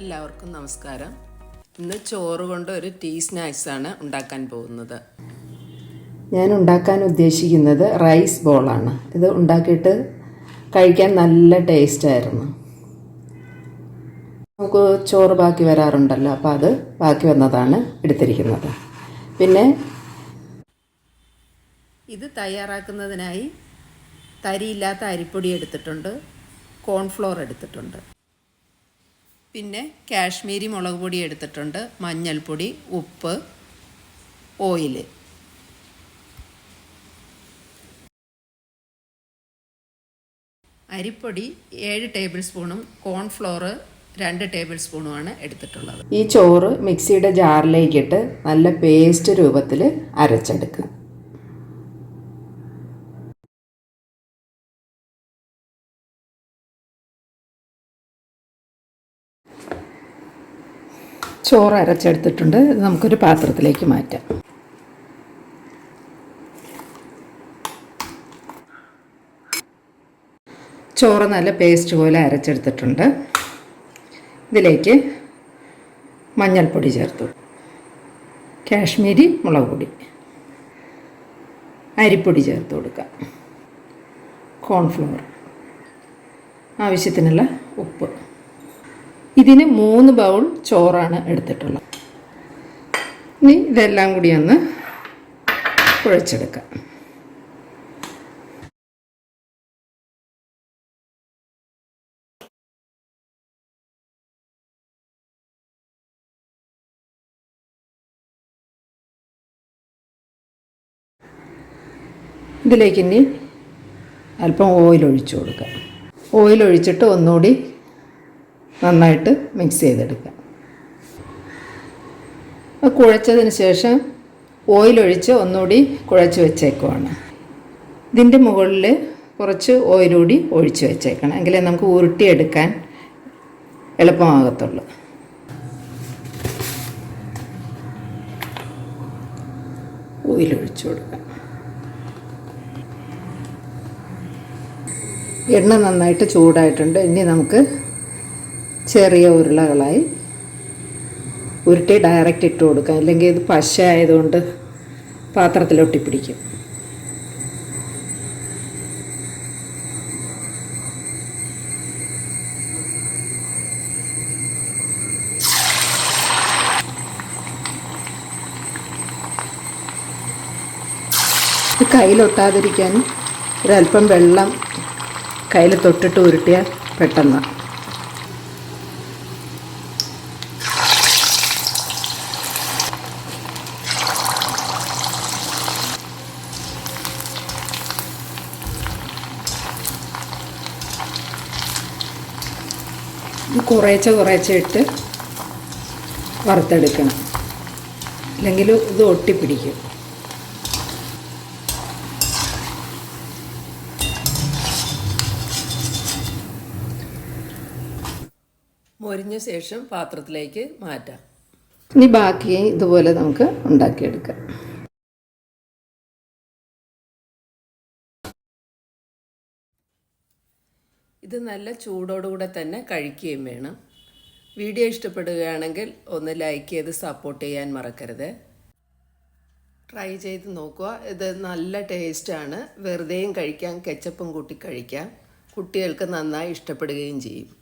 എല്ലാവർക്കും നമസ്കാരം. ഇന്ന് ചോറ് കൊണ്ട് ഒരു ടീ ആണ് ഉണ്ടാക്കാൻ പോകുന്നത്. ഞാൻ ഉണ്ടാക്കാൻ ഉദ്ദേശിക്കുന്നത് റൈസ് ബോളാണ് ഇത് ഉണ്ടാക്കിയിട്ട് കഴിക്കാൻ നല്ല ടേസ്റ്റായിരുന്നു നമുക്ക് ചോറ് ബാക്കി വരാറുണ്ടല്ലോ അപ്പോൾ അത് ബാക്കി വന്നതാണ് എടുത്തിരിക്കുന്നത്. പിന്നെ ഇത് തയ്യാറാക്കുന്നതിനായി തരിയില്ലാത്ത അരിപ്പൊടി എടുത്തിട്ടുണ്ട് കോൺഫ്ലോർ എടുത്തിട്ടുണ്ട്. പിന്നെ കാശ്മീരി മുളക് പൊടി എടുത്തിട്ടുണ്ട് മഞ്ഞൾപ്പൊടി ഉപ്പ് ഓയിൽ അരിപ്പൊടി ഏഴ് ടേബിൾ സ്പൂണും കോൺഫ്ലോർ രണ്ട് ടേബിൾ സ്പൂണുമാണ് എടുത്തിട്ടുള്ളത്. ഈ ചോറ് മിക്സിയുടെ ജാറിലേക്കിട്ട് നല്ല പേസ്റ്റ് രൂപത്തിൽ അരച്ചെടുക്കുക. ചോറ് അരച്ചെടുത്തിട്ടുണ്ട്. ഇത് നമുക്കൊരു പാത്രത്തിലേക്ക് മാറ്റാം. ചോറ് നല്ല പേസ്റ്റ് പോലെ അരച്ചെടുത്തിട്ടുണ്ട്. ഇതിലേക്ക് മഞ്ഞൾപ്പൊടി ചേർത്തു. കാശ്മീരി മുളക് പൊടി. അരിപ്പൊടി ചേർത്ത് കൊടുക്കാം. കോൺഫ്ലവർ ആവശ്യത്തിനുള്ള ഉപ്പ്. ഇതിന് മൂന്ന് ബൗൾ ചോറാണ് എടുത്തിട്ടുള്ളത്. ഇനി ഇതെല്ലാം കൂടി ഒന്ന് കുഴച്ചെടുക്കാം. ഇതിലേക്ക് ഇനി അല്പം ഓയിൽ ഒഴിച്ചു കൊടുക്കാം. ഓയിൽ ഒഴിച്ചിട്ട് ഒന്നുകൂടി നന്നായിട്ട് മിക്സ് ചെയ്തെടുക്കാം കുഴച്ചതിന് ശേഷം ഓയിലൊഴിച്ച് ഒന്നുകൂടി കുഴച്ച് വെച്ചേക്കുവാണ്. ഇതിന്റെ മുകളിൽ കുറച്ച് ഓയിലൂടി ഒഴിച്ച് വെച്ചേക്കണം. എങ്കിലേ നമുക്ക് ഉരുട്ടിയെടുക്കാൻ എളുപ്പമാകത്തുള്ളൂ. ഓയിലൊഴിച്ചു കൊടുക്കാം എണ്ണ നന്നായിട്ട് ചൂടായിട്ടുണ്ട്. ഇനി നമുക്ക് ചെറിയ ഉരുളകളായി ഉരുട്ടി ഡയറക്റ്റ് ഇട്ട് കൊടുക്കുക. അല്ലെങ്കിൽ ഇത് പശ ആയതുകൊണ്ട് പാത്രത്തിലൊട്ടി പിടിക്കും ഇത് കയ്യിലൊട്ടാതിരിക്കാൻ ഒരല്പം വെള്ളം കയ്യിൽ തൊട്ടിട്ട് ഉരുട്ടിയാൽ പെട്ടെന്ന് കുറേശ്ശെ കുറേച്ചെ ഇട്ട് വറുത്തെടുക്കണം. അല്ലെങ്കിൽ ഇത് ഒട്ടിപ്പിടിക്കും. മൊരിഞ്ഞ ശേഷം പാത്രത്തിലേക്ക് മാറ്റാം. ഇനി ബാക്കി ഇതുപോലെ നമുക്ക് ഉണ്ടാക്കിയെടുക്കാം. ഇത് നല്ല ചൂടോടുകൂടെ തന്നെ കഴിക്കുകയും വേണം. വീഡിയോ ഇഷ്ടപ്പെടുകയാണെങ്കിൽ ഒന്ന് ലൈക്ക് ചെയ്ത് സപ്പോർട്ട് ചെയ്യാൻ മറക്കരുത്. ട്രൈ ചെയ്ത് നോക്കുക. ഇത് നല്ല ടേസ്റ്റാണ്. വെറുതെയും കഴിക്കാം. കെച്ചപ്പും കൂട്ടി കഴിക്കാം. കുട്ടികൾക്ക് നന്നായി ഇഷ്ടപ്പെടുകയും ചെയ്യും.